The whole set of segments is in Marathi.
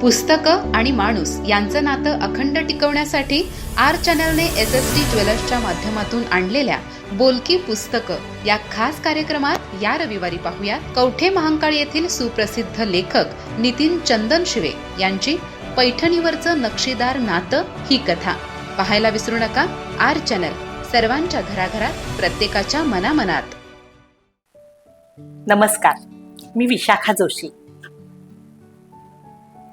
पुस्तकं आणि माणूस यांचं नातं अखंड टिकवण्यासाठी आर चॅनलने एस एस टी ज्वेलर्सच्या माध्यमातून आणलेल्या बोलकी पुस्तकं या खास कार्यक्रमात या रविवारी पाहूया कवठे महांकाळ येथील सुप्रसिद्ध लेखक नितीन चंदन शिवे यांची पैठणीवरचं नक्षीदार नातं ही कथा. पाहायला विसरू नका आर चॅनल सर्वांच्या घराघरात प्रत्येकाच्या मनामनात. नमस्कार मी विशाखा जोशी.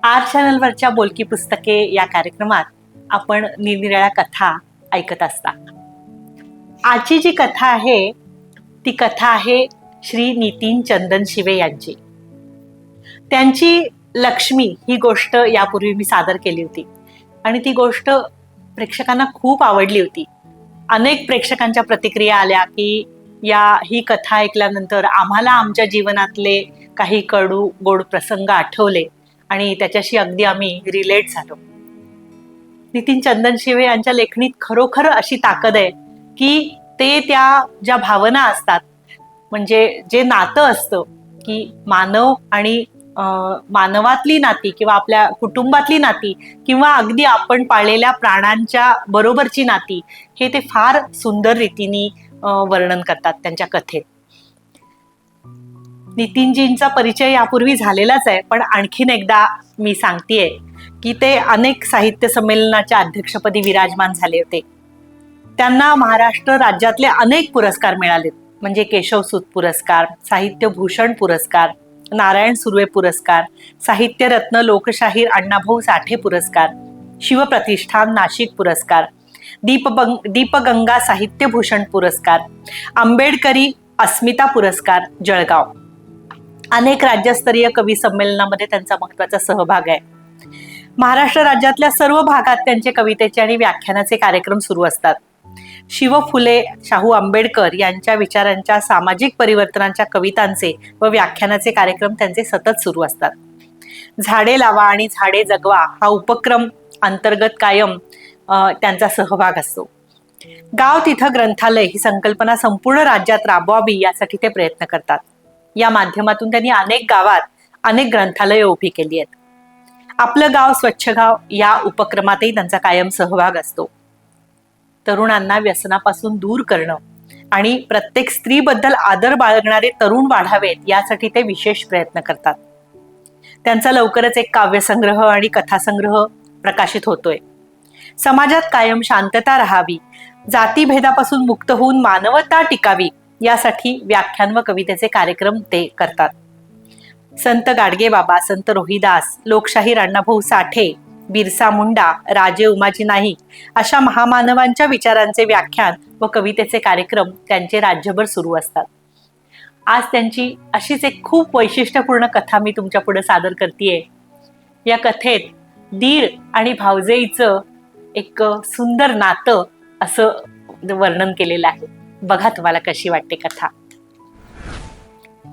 आर चॅनलवरच्या बोलकी पुस्तके या कार्यक्रमात आपण निरनिराळ्या कथा ऐकत असता आजची जी कथा आहे ती कथा आहे श्री नितीन चंदन शिवे यांची. त्यांची लक्ष्मी ही गोष्ट यापूर्वी मी सादर केली होती. आणि ती गोष्ट प्रेक्षकांना खूप आवडली होती. अनेक प्रेक्षकांच्या प्रतिक्रिया आल्या की या ही कथा ऐकल्यानंतर आम्हाला आमच्या जीवनातले काही कडू गोड प्रसंग आठवले. आणि त्याच्याशी अगदी आम्ही रिलेट झालो. नितीन चंदन शिवे यांच्या लेखणीत खरोखर अशी ताकद आहे की ते त्या ज्या भावना असतात म्हणजे जे नातं असतं की मानव आणि मानवातली नाती किंवा आपल्या कुटुंबातली नाती किंवा अगदी आपण पाळलेल्या प्राण्यांच्या बरोबरची नाती हे ते फार सुंदर रीतीने वर्णन करतात त्यांच्या कथेत. नितीनजींचा परिचय यापूर्वी झालेलाच आहे पण आणखीन एकदा मी सांगतेय की ते अनेक साहित्य संमेलनाच्या अध्यक्षपदी विराजमान झाले होते. त्यांना महाराष्ट्र राज्यातले अनेक पुरस्कार मिळालेत म्हणजे केशवसूत पुरस्कार साहित्य भूषण पुरस्कार नारायण सुर्वे पुरस्कार साहित्य रत्न लोकशाहीर अण्णाभाऊ साठे पुरस्कार शिवप्रतिष्ठान नाशिक पुरस्कार दीपबंग दीपगंगा साहित्य भूषण पुरस्कार आंबेडकरी अस्मिता पुरस्कार जळगाव. अनेक राज्यस्तरीय कवी संमेलनामध्ये त्यांचा महत्त्वाचा सहभाग आहे. महाराष्ट्र राज्यातल्या सर्व भागात त्यांचे कवितेचे आणि व्याख्यानाचे कार्यक्रम सुरू असतात. शिव फुले शाहू आंबेडकर यांच्या विचारांच्या सामाजिक परिवर्तनांच्या कवितांचे व व्याख्यानाचे कार्यक्रम त्यांचे सतत सुरू असतात. झाडे लावा आणि झाडे जगवा हा उपक्रम अंतर्गत कायम त्यांचा सहभाग असतो. गाव तिथं ग्रंथालय ही संकल्पना संपूर्ण राज्यात राबवावी यासाठी ते प्रयत्न करतात. या माध्यमातून त्यांनी अनेक गावात अनेक ग्रंथालये उभी केली आहेत. आपलं गाव स्वच्छ गाव या उपक्रमातही त्यांचा कायम सहभाग असतो. तरुणांना व्यसनापासून दूर करणं आणि प्रत्येक स्त्रीबद्दल आदर बाळगणारे तरुण वाढावेत यासाठी ते विशेष प्रयत्न करतात. त्यांचा लवकरच एक काव्यसंग्रह आणि कथासंग्रह प्रकाशित होतोय. समाजात कायम शांतता राहावी जातीभेदापासून मुक्त होऊन मानवता टिकावी यासाठी व्याख्यान व कवितेचे कार्यक्रम ते करतात. संत गाडगे बाबा संत रोहिदास लोकशाहीर अण्णाभाऊ साठे बिरसा मुंडा राजे उमाजी नाईक अशा महामानवांच्या विचारांचे व्याख्यान व कवितेचे कार्यक्रम त्यांचे राज्यभर सुरू असतात. आज त्यांची अशीच एक खूप वैशिष्ट्यपूर्ण कथा मी तुमच्यापुढे सादर करते या कथेत दीर आणि भावजेईचं एक सुंदर नातं असं वर्णन केलेलं आहे. बघा तुम्हाला कशी वाटते कथा.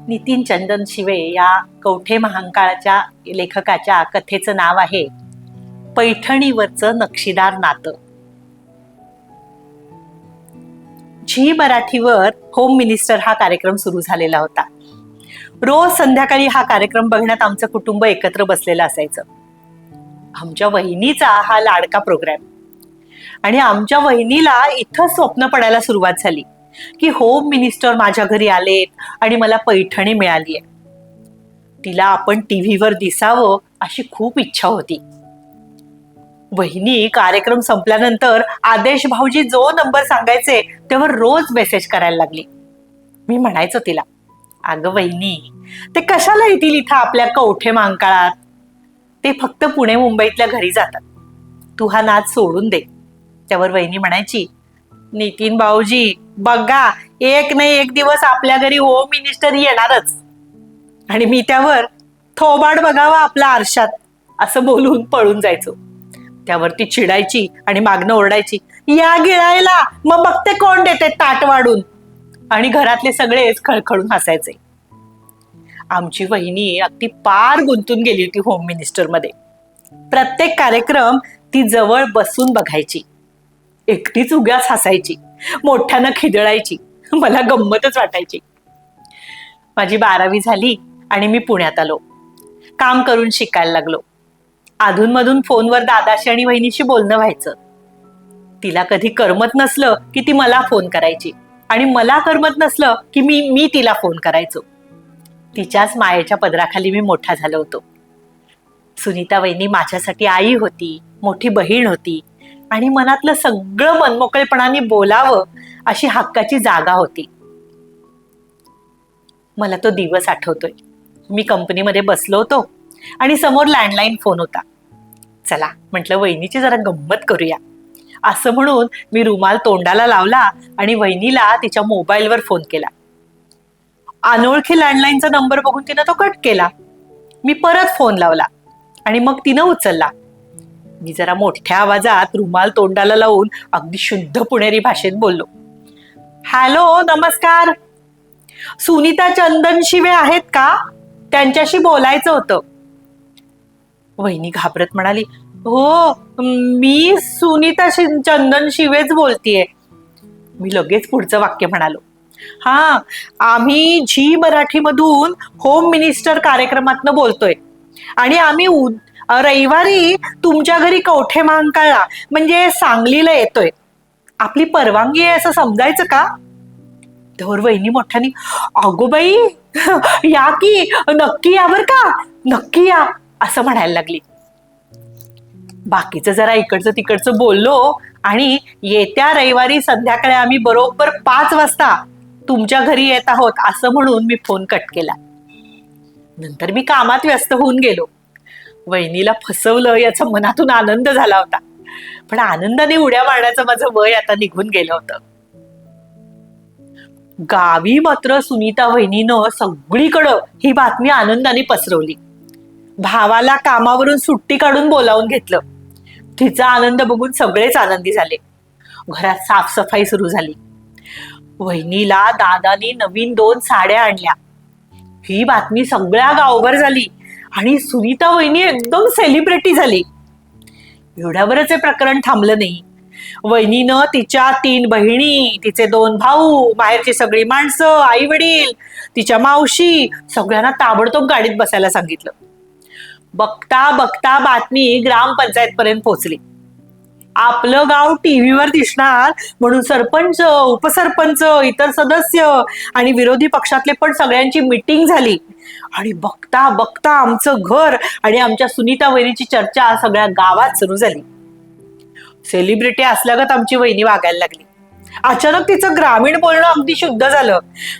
नितीन चंदन शिवे या कवठे महांकाळच्या लेखकाच्या कथेचं नाव आहे पैठणीवरचं नक्षीदार नातं. झी मराठीवर होम मिनिस्टर हा कार्यक्रम सुरू झालेला होता. रोज संध्याकाळी हा कार्यक्रम बघण्यात आमचं कुटुंब एकत्र बसलेलं असायचं. आमच्या वहिनीचा हा लाडका प्रोग्राम आणि आमच्या वहिनीला इथं स्वप्न पडायला सुरुवात झाली. की होम मिनिस्टर माझ्या घरी आलेत आणि मला पैठणी मिळाली आहे तिला आपण टीव्हीवर दिसावं अशी खूप इच्छा होती. वहिनी कार्यक्रम संपल्यानंतर आदेश भाऊजी जो नंबर सांगायचे त्यावर रोज मेसेज करायला लागली. मी म्हणायचो तिला अगं वहिनी ते कशाला येतील इथं आपल्या कवठे मांकाळात? ते फक्त पुणे मुंबईतल्या घरी जातात. तू हा नाच सोडून दे. त्यावर वहिनी म्हणायची नितीन भाऊजी बघा एक नाही एक दिवस आपल्या घरी होम मिनिस्टर येणारच. आणि मी त्यावर थोबाड बघावा आपला आरशात असं बोलून पळून जायचो. त्यावर ती चिडायची आणि मागणं ओरडायची या गिळायला मग बघते कोण देते ताट वाढून. आणि घरातले सगळेच खळखळून हसायचे. आमची वहिनी अगदी पार गुंतून गेली होती होम मिनिस्टरमध्ये. प्रत्येक कार्यक्रम ती जवळ बसून बघायची. एकटीच उग्यास हसायची. मोठ्यानं खिदळायची. मला गंमतच वाटायची. माझी बारावी झाली आणि मी पुण्यात आलो. काम करून शिकायला लागलो. अधूनमधून फोनवर दादाशी आणि वहिनीशी बोलणं व्हायचं. तिला कधी करमत नसलं की ती मला फोन करायची आणि मला करमत नसलं की मी मी तिला फोन करायचो. तिच्याच मायेच्या पदराखाली मी मोठा झालो होतो. सुनीता वहिनी माझ्यासाठी आई होती मोठी बहीण होती आणि मनातलं सगळं मनमोकळेपणाने बोलावं अशी हक्काची जागा होती. मला तो दिवस आठवतोय. मी कंपनीमध्ये बसलो होतो आणि समोर लँडलाईन फोन होता. चला म्हटलं वहिनीची जरा गंमत करूया. असं म्हणून मी रुमाल तोंडाला लावला आणि वहिनीला तिच्या मोबाईलवर फोन केला. अनोळखी लँडलाईनचा नंबर बघून तिनं तो कट केला. मी परत फोन लावला आणि मग तिनं उचलला. मी जरा मोठ्या आवाजात रुमाल तोंडाला लावून अगदी शुद्ध पुणेरी भाषेत बोललो. हॅलो नमस्कार. सुनीता चंदन शिवे आहेत का? त्यांच्याशी बोलायचं होतं. वहिनी घाबरत म्हणाली हो मी सुनीता चंदन शिवेच बोलतीये. मी लगेच पुढचं वाक्य म्हणालो हा आम्ही झी मराठीमधून होम मिनिस्टर कार्यक्रमातनं बोलतोय आणि आम्ही रविवारी तुमच्या घरी कवठे महांकाळला म्हणजे सांगलीला येतोय. आपली परवानगी आहे असं समजायचं का? धोर वहिनी मोठ्यानी अगो बाई या की नक्की या बर का? नक्की या असं म्हणायला लागली. बाकीचं जरा इकडचं तिकडचं बोललो आणि येत्या रविवारी संध्याकाळी आम्ही बरोबर पाच वाजता तुमच्या घरी येत आहोत असं म्हणून मी फोन कट केला. नंतर मी कामात व्यस्त होऊन गेलो. वहिनीला फसवलं याचा मनातून आनंद झाला होता. पण आनंदाने उड्या मारण्याचं माझं वय आता निघून गेलं होतं. गावी मात्र सुनीता वहिनीनं सगळीकडं ही बातमी आनंदाने पसरवली. भावाला कामावरून सुट्टी काढून बोलावून घेतलं. तिचा आनंद बघून सगळेच आनंदी झाले. घरात साफसफाई सुरू झाली. वहिनीला दादानी नवीन दोन साड्या आणल्या. ही बातमी सगळ्या गावभर झाली. आणि सुनीता वहिनी एकदम सेलिब्रिटी झाली. एवढ्यावरच हे प्रकरण थांबलं नाही. वहिनीनं तिच्या तीन बहिणी तिचे दोन भाऊ बाहेरची सगळी माणसं आई वडील तिच्या मावशी सगळ्यांना ताबडतोब गाडीत बसायला सांगितलं. बघता बघता बातमी ग्रामपंचायत पर्यंत पोहोचली. आपलं गाव टीव्हीवर दिसणार म्हणून सरपंच उपसरपंच इतर सदस्य आणि विरोधी पक्षातले पण सगळ्यांची मिटिंग झाली. आणि बघता बघता आमचं घर आणि आमच्या सुनीता वहिनीची चर्चा सगळ्या गावात सुरू झाली. सेलिब्रिटी असल्यागत आमची वहिनी वागायला लागली. अचानक तिचं ग्रामीण बोलणं अगदी शुद्ध झालं.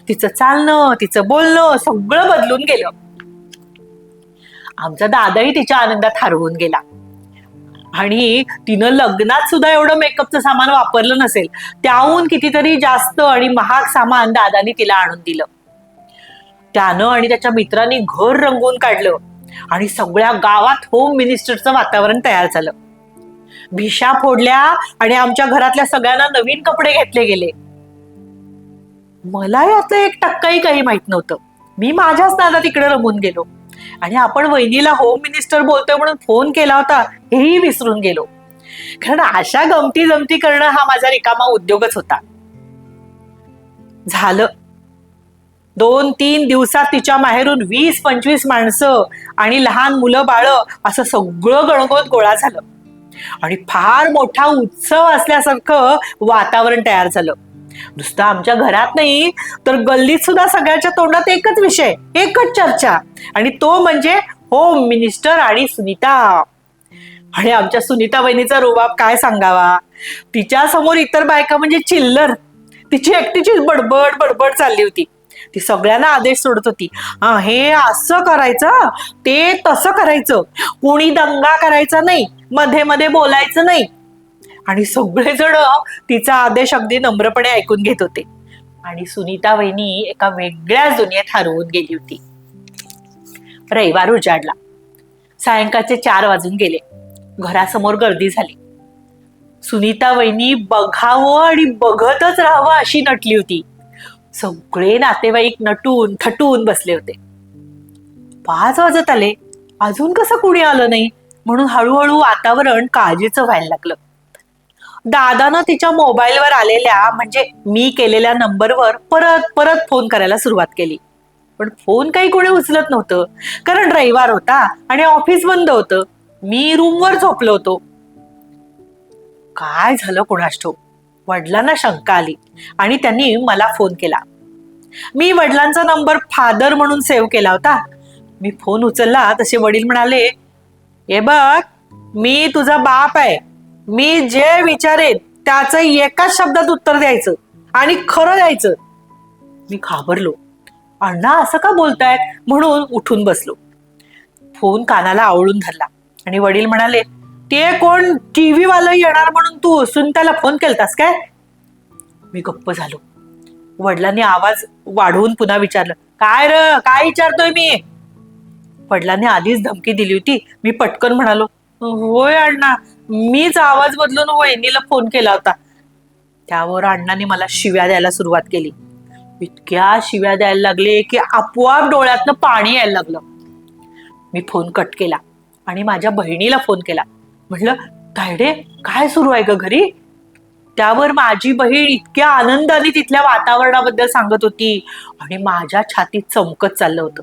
तिचं चालणं तिचं बोलणं सगळं बदलून गेलं. आमचा दादाही तिच्या आनंदात हरवून गेला. आणि तिनं लग्नात सुद्धा एवढं मेकअपचं सामान वापरलं नसेल त्याहून कितीतरी जास्त आणि महाग सामान दादानी तिला आणून दिलं. त्यानं आणि त्याच्या मित्रांनी घर रंगवून काढलं आणि सगळ्या गावात होम मिनिस्टरचं वातावरण तयार झालं. भिशा फोडल्या आणि आमच्या घरातल्या सगळ्यांना नवीन कपडे घेतले गेले. मला यातलं एक टक्काही काही माहीत नव्हतं. मी माझ्याच नादात तिकडे रमून गेलो. आणि आपण वहिनीला होम मिनिस्टर बोलतोय म्हणून फोन केला होता हेही विसरून गेलो. कारण अशा गमती जमती करणं हा माझा रिकामा उद्योगच होता. झालं. दोन तीन दिवसात तिच्या माहेरून वीस पंचवीस माणसं आणि लहान मुलं बाळ असं सगळं गणगोत गोळा झालं. आणि फार मोठा उत्सव असल्यासारखं वातावरण तयार झालं. नुसतं आमच्या घरात नाही तर गल्लीत सुद्धा सगळ्याच्या तोंडात एकच विषय एकच चर्चा. आणि तो म्हणजे होम मिनिस्टर आणि सुनीता. आणि आमच्या सुनीता बहिणीचा रुबाब काय सांगावा? तिच्या समोर इतर बायका म्हणजे चिल्लर. तिची एकटीची बडबड बडबड चालली होती. ती सगळ्यांना आदेश सोडत होती. हा हे असं करायचं ते तसं करायचं. कोणी दंगा करायचा नाही मध्ये मध्ये बोलायचं नाही. आणि सगळेजण तिचा आदेश अगदी नम्रपणे ऐकून घेत होते. आणि सुनीता वहिनी एका वेगळ्याच दुनियेत हरवून गेली होती. रविवार उजाडला. सायंकाळचे चार वाजून गेले. घरासमोर गर्दी झाली. सुनीता वहिनी बघावं आणि बघतच राहावं अशी नटली होती. सगळे नातेवाईक नटून थटून बसले होते. पाच वाजत आले. अजून कसं कुणी आलं नाही? म्हणून हळूहळू वातावरण काळजीचं व्हायला लागलं. दादानं तिच्या मोबाईलवर आलेल्या म्हणजे मी केलेल्या नंबरवर परत परत फोन करायला सुरुवात केली. पण फोन काही कोणी उचलत नव्हतं. कारण रविवार होता आणि ऑफिस बंद होतं. मी रूमवर झोपलो होतो. काय झालं कोणास ठाऊक? वडिलांना शंका आली आणि त्यांनी मला फोन केला. मी वडिलांचा नंबर फादर म्हणून सेव्ह केला होता. मी फोन उचलला तसे वडील म्हणाले हे बघ मी तुझा बाप आहे. मी जे विचारेन त्याचं एकाच शब्दात उत्तर द्यायचं आणि खरं द्यायचं. मी घाबरलो. अण्णा असं का बोलतायत? म्हणून उठून बसलो. फोन कानाला आवळून धरला आणि वडील म्हणाले ते कोण टीव्ही वाला येणार म्हणून तू सुनताला फोन केलतास काय? मी गप्प झालो. वडिलांनी आवाज वाढवून पुन्हा विचारलं काय र काय विचारतोय मी? वडिलांनी आधीच धमकी दिली होती. मी पटकन म्हणालो होय अण्णा मीच आवाज बदलून वहिनीला फोन केला होता. त्यावर अण्णांनी मला शिव्या द्यायला सुरुवात केली. इतक्या शिव्या द्यायला लागले की आपोआप डोळ्यातनं पाणी यायला लागलं. मी फोन कट केला आणि माझ्या बहिणीला फोन केला. म्हटलं तायडे काय सुरू आहे ग घरी? त्यावर माझी बहीण इतक्या आनंदाने तिथल्या वातावरणाबद्दल सांगत होती. आणि माझ्या छातीत चमकत चाललं होतं.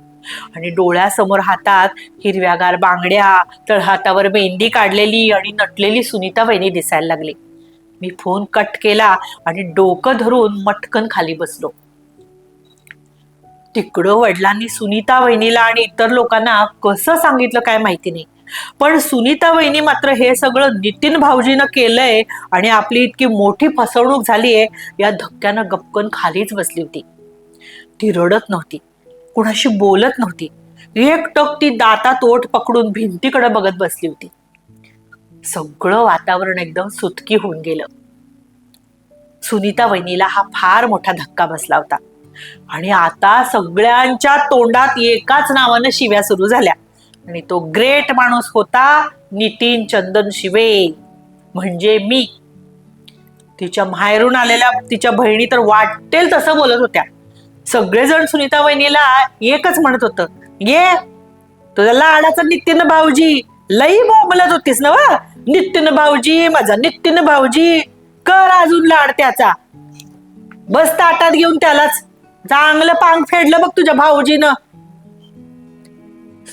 आणि डोळ्यासमोर हातात हिरव्यागार बांगड्या तळहातावर मेहंदी काढलेली आणि नटलेली सुनीता वहिनी दिसायला लागली. मी फोन कट केला आणि डोकं धरून मटकन खाली बसलो. तिकडं वडिलांनी सुनीता वहिनीला आणि इतर लोकांना कसं सांगितलं काय माहिती नाही. पण सुनीता वहिनी मात्र हे सगळं नितीन भाऊजीनं केलंय आणि आपली इतकी मोठी फसवणूक झालीये या धक्क्यानं गपकन खालीच बसली होती. ती रडत नव्हती. कुणाशी बोलत नव्हती. एकटक ती दातात ओठ पकडून भिंतीकडे बघत बसली होती. सगळं वातावरण एकदम सुतकी होऊन गेलं. सुनीता वहिनीला हा फार मोठा धक्का बसला होता. आणि आता सगळ्यांच्या तोंडात एकाच नावानं शिव्या सुरू झाल्या. आणि तो ग्रेट माणूस होता नितीन चंदन शिवे. म्हणजे मी. तिच्या माहेरून आलेल्या तिच्या बहिणी तर वाटेल तसं बोलत होत्या. सगळेजण सुनीता वहिनीला एकच म्हणत होतं ये तुझ्या लाडाचा नितीन भाऊजी. लई बोलत होतीस ना वा? नितीन भाऊजी माझा नितीन भाऊजी. कर अजून लाड त्याचा. बस ताटात घेऊन त्यालाच. चांगलं पांग फेडलं बघ तुझ्या भाऊजीनं.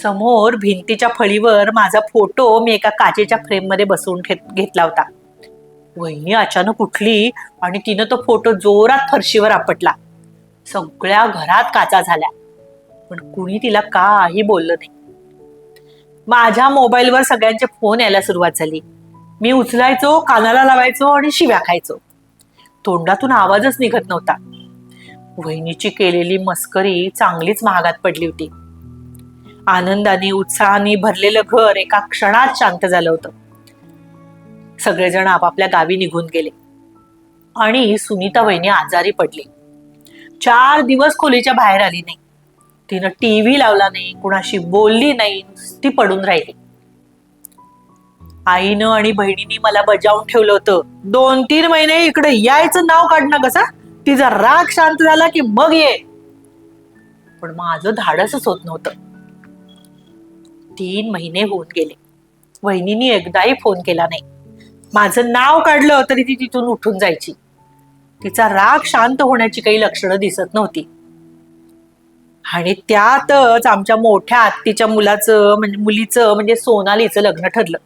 समोर भिंतीच्या फळीवर माझा फोटो मी एका काचेच्या फ्रेममध्ये बसवून घेतला होता. वहिनी अचानक उठली आणि तिनं तो फोटो जोरात फरशीवर आपटला. सगळ्या घरात काचा झाल्या. पण कुणी तिला काही बोललं नाही. माझ्या मोबाईलवर सगळ्यांचे फोन यायला सुरुवात झाली. मी उचलायचो कानाला लावायचो आणि शिव्या खायचो. तोंडातून आवाजच निघत नव्हता. वहिनीची केलेली मस्करी चांगलीच महागात पडली होती. आनंदाने उत्साहाने भरलेलं घर एका क्षणात शांत झालं होतं. सगळेजण आपापल्या गावी निघून गेले. आणि सुनीता वहिनी आजारी पडली. चार दिवस खोलीच्या बाहेर आली नाही. तिनं टीव्ही लावला नाही कुणाशी बोलली नाही ती पडून राहिली. आईनं आणि बहिणीने मला बजावून ठेवलं होतं. दोन तीन महिने इकडे यायचं नाव काढणं कसा? तिचा राग शांत झाला की मग ये. पण माझं धाडसच होत नव्हतं. तीन महिने होऊन गेले. वहिनीने एकदाही फोन केला नाही. माझं नाव काढलं तरी ती तिथून उठून जायची. तिचा राग शांत होण्याची काही लक्षणं दिसत नव्हती. आणि त्यातच आमच्या मोठ्या आत्तीच्या मुलाचं म्हणजे मुलीचं म्हणजे सोनालीचं लग्न ठरलं.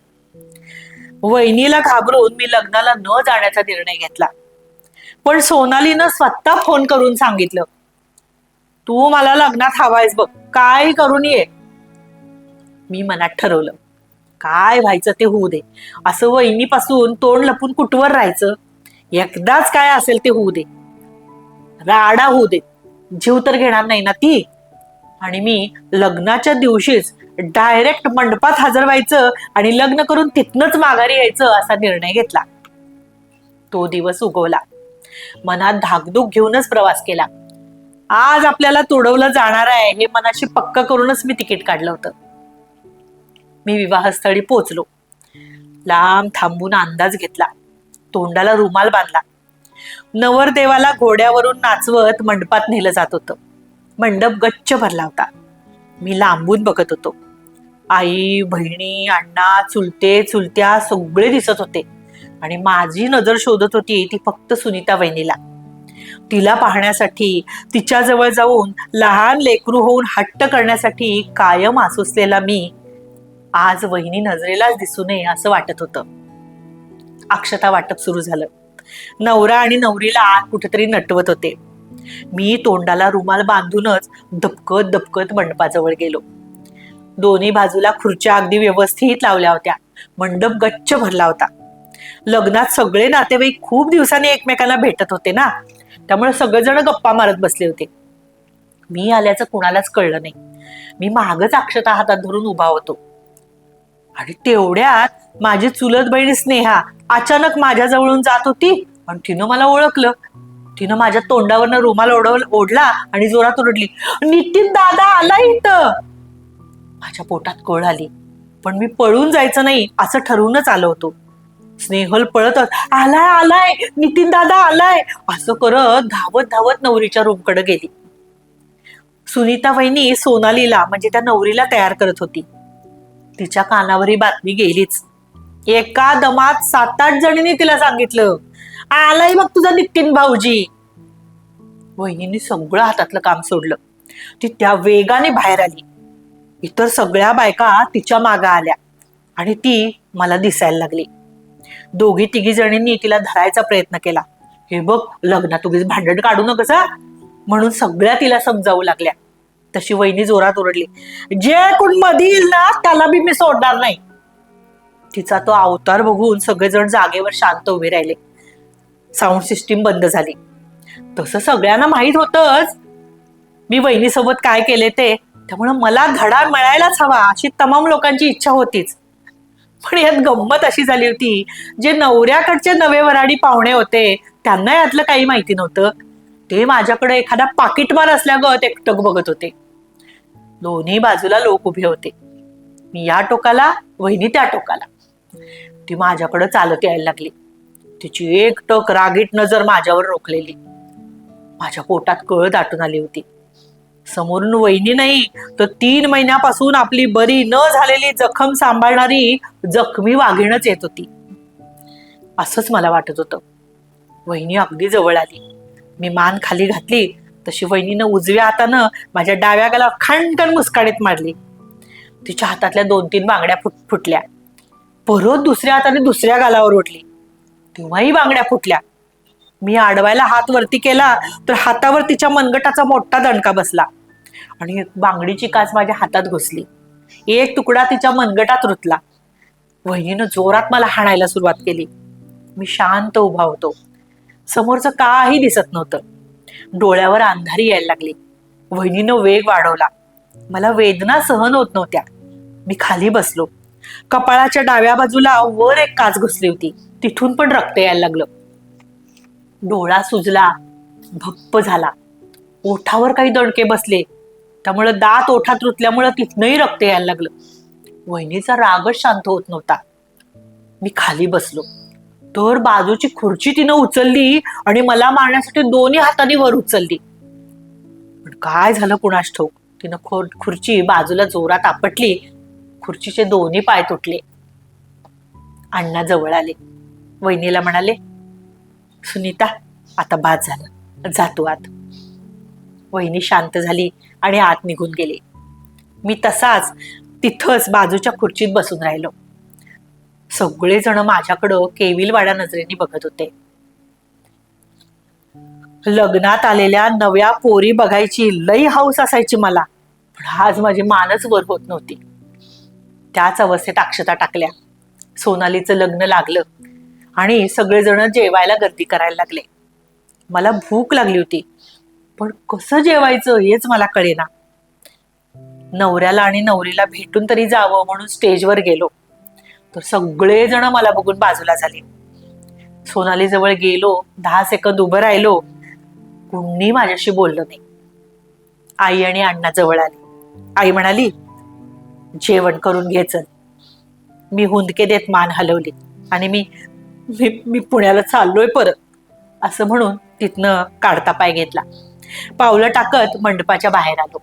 वहिनीला घाबरून मी लग्नाला न जाण्याचा निर्णय घेतला. पण सोनालीनं स्वतः फोन करून सांगितलं. तू मला लग्नात हवायस बघ. काय करून ये? मी मनात ठरवलं. काय व्हायचं ते होऊ दे. असं वहिनीपासून तोंड लपून कुठवर राहायचं? एकदाच काय असेल ते होऊ दे. राडा होऊ दे. जीव तर घेणार नाही ना ती. आणि मी लग्नाच्या दिवशीच डायरेक्ट मंडपात हजर व्हायचं आणि लग्न करून तिथनच माघारी यायचं असा निर्णय घेतला. तो दिवस उगवला. मनात धाकधूक घेऊनच प्रवास केला. आज आपल्याला तोडवलं जाणार आहे हे मनाशी पक्क करूनच मी तिकीट काढलं होतं. मी विवाहस्थळी पोचलो. लांब थांबून अंदाज घेतला. तोंडाला रुमाल बांधला. नवरदेवाला घोड्यावरून नाचवत मंडपात नेलं जात होतं. मंडप गच्च भरला होता. मी लांबून बघत होतो. आई बहिणी अण्णा चुलते चुलत्या सगळे दिसत होते. आणि माझी नजर शोधत होती ती फक्त सुनीता वहिनीला. तिला पाहण्यासाठी तिच्याजवळ जाऊन लहान लेकरू होऊन हट्ट करण्यासाठी कायम आसुसलेला मी आज वहिनी नजरेलाच दिसू नये असं वाटत होतं. अक्षता वाटप सुरू झालं. नवरा आणि नवरीला आत कुठेतरी नटवत होते. मी तोंडाला रुमाल बांधूनच दपकत दपकत मंडपाजवळ गेलो. दोन्ही बाजूला खुर्च्या अगदी व्यवस्थित लावल्या होत्या. मंडप गच्च भरला होता. लग्नात सगळे नातेवाईक खूप दिवसांनी एकमेकांना भेटत होते ना? त्यामुळे सगळेजण गप्पा मारत बसले होते. मी आल्याचं कुणालाच कळलं नाही. मी मागच अक्षता हातात धरून उभा होतो. आणि तेवढ्यात माझी चुलत बहीण स्नेहा अचानक माझ्या जवळून जात होती आणि तिनं मला ओळखलं. तिनं माझ्या तोंडावरनं रुमाल ओढव ओढला आणि जोरात ओरडली नितीन दादा आला इथं. माझ्या पोटात कोळ आली पण मी पळून जायचं नाही असं ठरवूनच आलो होतो. स्नेहल पळत आलाय आलाय नितीन दादा आलाय. असं करत धावत धावत नवरीच्या रूमकडे गेली. सुनीता वहिनी सोनालीला म्हणजे त्या नवरीला तयार करत होती. तिच्या कानावर ही बातमी गेलीच. एका दमात सात आठ जणींनी तिला सांगितलं आलाय मग तुझा नितीन भाऊजी. वहिनीने सगळं हातातलं काम सोडलं. ती त्या वेगाने बाहेर आली. इतर सगळ्या बायका तिच्या मागा आल्या आणि ती मला दिसायला लागली. दोघी तिघी जणींनी तिला धरायचा प्रयत्न केला. हे बघ लग्नात उगीच भांडण काढू नकसा म्हणून सगळ्या तिला समजावू लागल्या. तशी वहिनी जोरात ओरडली. जे कोणमध्ये येईल ना त्याला बी मी सोडणार नाही. तिचा तो अवतार बघून सगळेजण जागेवर शांत उभे राहिले. साऊंड सिस्टीम बंद झाली. तसं सगळ्यांना माहीत होतच. मी वहिनीसोबत काय केले ते. त्यामुळे मला धडा मिळायलाच हवा अशी तमाम लोकांची इच्छा होतीच. पण यात गंमत अशी झाली होती. जे नवऱ्याकडचे नवे वराडी पाहुणे होते त्यांना यातलं काही माहिती नव्हतं. ते माझ्याकडे एखादा पाकिटमार असल्यागत एकटक बघत होते. दोन्ही बाजूला लोक उभे होते. मी या टोकाला वहिनी त्या टोकाला. ती माझ्याकडे चालत यायला लागली. तिची एक टक रागीट नजर माझ्यावर रोखलेली. माझ्या पोटात कळ दाटून आली होती. समोरून वहिनी नाही तर तीन महिन्यापासून आपली बरी न झालेली जखम सांभाळणारी जखमी वाघिणच येत होती. असंच मला वाटत होतं. वहिनी अगदी जवळ आली. मी मान खाली घातली. तशी वहिनीनं उजव्या हातानं माझ्या डाव्या गाला खणखण मुस्काडीत मारली. तिच्या हातातल्या दोन तीन बांगड्या फुट फुटल्या. परत दुसऱ्या हाताने दुसऱ्या गालावर उठली तेव्हाही बांगड्या फुटल्या. मी आडवायला हात वरती केला तर हातावर तिच्या मनगटाचा मोठा दणका बसला. आणि बांगडीची काच माझ्या हातात घुसली. एक तुकडा तिच्या मनगटात रुतला. वहिनीनं जोरात मला हाणायला सुरुवात केली. मी शांत उभा होतो. समोरचं काही दिसत नव्हतं. डोळ्यावर अंधारी यायला लागली. वहिनीनं वेग वाढवला. मला वेदना सहन होत नव्हत्या. मी खाली बसलो. कपाळाच्या डाव्या बाजूला वर एक काच घुसली होती. तिथून पण रक्त यायला लागलं. डोळा सुजला. भप्प झाला. ओठावर काही दणके बसले. त्यामुळे दात ओठात रुतल्यामुळं तिथनंही रक्त यायला लागलं. वहिनीचा रागच शांत होत नव्हता. मी खाली बसलो. तर बाजूची खुर्ची तिनं उचलली आणि मला मारण्यासाठी दोन्ही हाताने वर उचलली. पण काय झालं कुणास ठाऊक? तिनं खोर खुर्ची बाजूला जोरात आपटली. खुर्चीचे दोन्ही पाय तुटले. अण्णा जवळ आले. वहिनीला म्हणाले सुनीता आता बाद झालं. जातो आत. वहिनी शांत झाली आणि आत निघून गेली. मी तसाच तिथंच बाजूच्या खुर्चीत बसून राहिलो. सगळेजण माझ्याकडं केविलवाड्या नजरेने बघत होते. लग्नात आलेल्या नव्या पोरी बघायची लई हाऊस असायची मला पण आज माझी मानच वर होत नव्हती. त्याच अवस्थेत अक्षता टाकल्या. सोनालीचं लग्न लागलं आणि सगळेजण जेवायला गर्दी करायला लागले. मला भूक लागली होती पण कसं जेवायचं हेच मला कळेना. नवऱ्याला आणि नवरीला भेटून तरी जावं म्हणून स्टेजवर गेलो. तर सगळेजण मला बघून बाजूला झाले. सोनाली जवळ गेलो दहा सेकंद उभं राहिलो. कुणी माझ्याशी बोललं नाही. आई आणि अण्णा जवळ आली. आई म्हणाली जेवण करून घे मी हुंदके देत मान हलवली आणि मी मी मी पुण्याला चाललोय परत. असं म्हणून तिथनं काढता पाय घेतला. पावलं टाकत मंडपाच्या बाहेर आलो.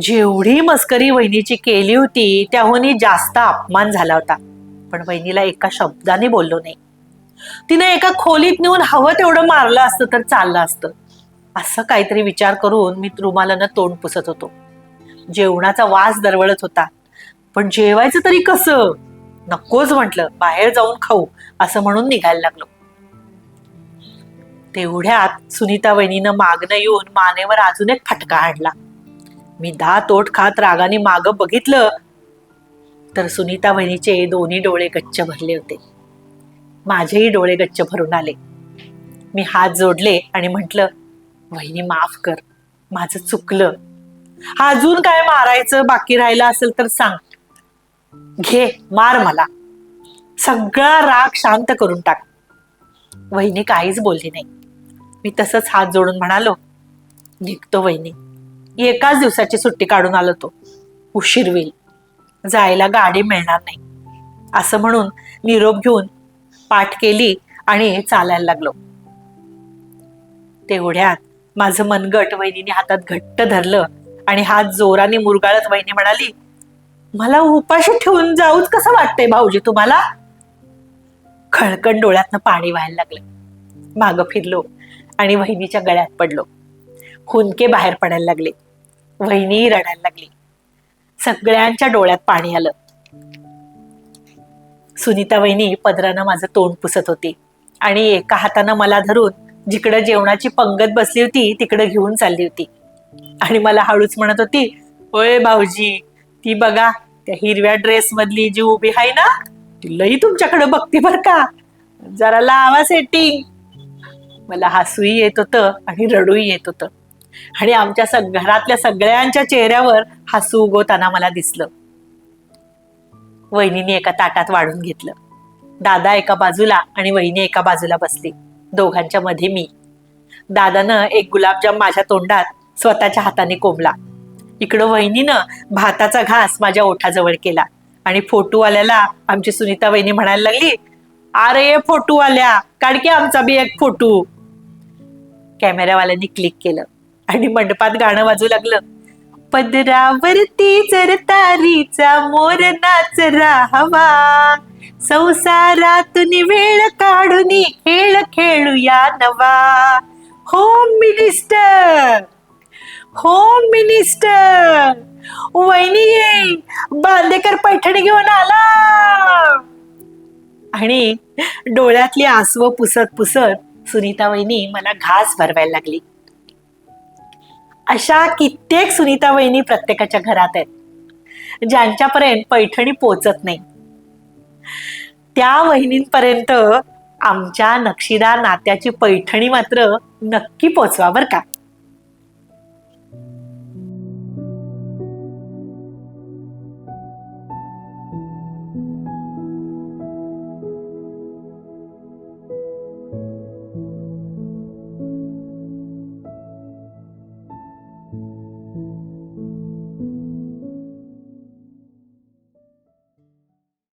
जेवढी मस्करी वहिनीची केली होती त्याहूनही जास्त अपमान झाला होता. पण वहिनीला एका शब्दाने बोललो नाही. तिने एका खोलीत नेऊन हवं तेवढं मारलं असतं तर चाललं असतं. असं काहीतरी विचार करून मी रुमालानं तोंड पुसत होतो. जेवणाचा वास दरवळत होता. पण जेवायचं तरी कसं? नकोच म्हटलं. बाहेर जाऊन खाऊ असं म्हणून निघायला लागलो. तेवढ्यात सुनीता वहिनीनं मागणं येऊन मानेवर अजून एक फटका आणला मी दहा तोट खात रागाने माग बघितलं तर सुनीता वहिनीचे दोन्ही डोळे गच्च भरले होते. माझेही डोळे गच्च भरून आले. मी हात जोडले आणि म्हटलं वहिनी माफ कर. माझं चुकलं. अजून काय मारायचं बाकी राहिलं असेल तर सांग. घे मार मला. सगळा राग शांत करून टाक. वहिनी काहीच बोलली नाही. मी तसंच हात जोडून म्हणालो निघतो वहिनी. एकाच दिवसाची सुट्टी काढून आलो तो. उशीर होईल. जायला गाडी मिळणार नाही. असं म्हणून निरोप घेऊन पाठ केली आणि चालायला लागलो. तेवढ्यात माझं मनगट वहिनीने हातात घट्ट धरलं आणि हात जोराने मुरगाळत वहिनी म्हणाली मला उपाशी ठेवून जाऊच कसं वाटतंय भाऊजी तुम्हाला? खळकण डोळ्यातनं पाणी व्हायला लागलं. मागं फिरलो आणि वहिनीच्या गळ्यात पडलो. हुंदके बाहेर पडायला लागले. वहिनीही रडायला लागली. सगळ्यांच्या डोळ्यात पाणी आलं. सुनीता वहिनी पदरानं माझं तोंड पुसत होती. आणि एका हातानं मला धरून जिकडं जेवणाची पंगत बसली होती तिकडं घेऊन चालली होती. आणि मला हळूच म्हणत होती होय भाऊजी ती बघा त्या हिरव्या ड्रेस मधली जी उभी आहे ना ती लई तुमच्याकडे बघते बर का. जरा लावा सेटिंग मला हसूही येत होतं आणि रडूही येत होतं. आणि आमच्या सग घरातल्या सगळ्यांच्या चेहऱ्यावर हसू उगवताना मला दिसलं. वहिनीने एका ताटात वाढून घेतलं. दादा एका बाजूला आणि वहिनी एका बाजूला बसली. दोघांच्या मध्ये मी. दादानं एक गुलाबजाम माझ्या तोंडात स्वतःच्या हाताने कोंबला. इकडं वहिनीनं भाताचा घास माझ्या ओठाजवळ केला आणि फोटोवाल्याला आमची सुनीता वहिनी म्हणायला लागली अरे फोटोवाल्या काढ की आमचा बी एक फोटो. कॅमेरावाल्यांनी क्लिक केलं. आणि मंडपात गाणं वाजू लागलं. पदरावरती जर तारीचा मोर नाच राहावा. संसारातून वेळ काढून खेळ खेळूया नवा. होम मिनिस्टर होम मिनिस्टर वहिनी ये बांदेकर पैठणी घेऊन आला. आणि डोळ्यातली आसवं पुसत पुसत सुनीता वहिनी मला घास भरवायला लागली. अशा कित्येक सुनीता वहिनी प्रत्येकाच्या घरात आहेत ज्यांच्यापर्यंत पैठणी पोचत नाही. त्या वहिनींपर्यंत आमच्या नक्षीदार नात्याची पैठणी मात्र नक्की पोचवा बर का.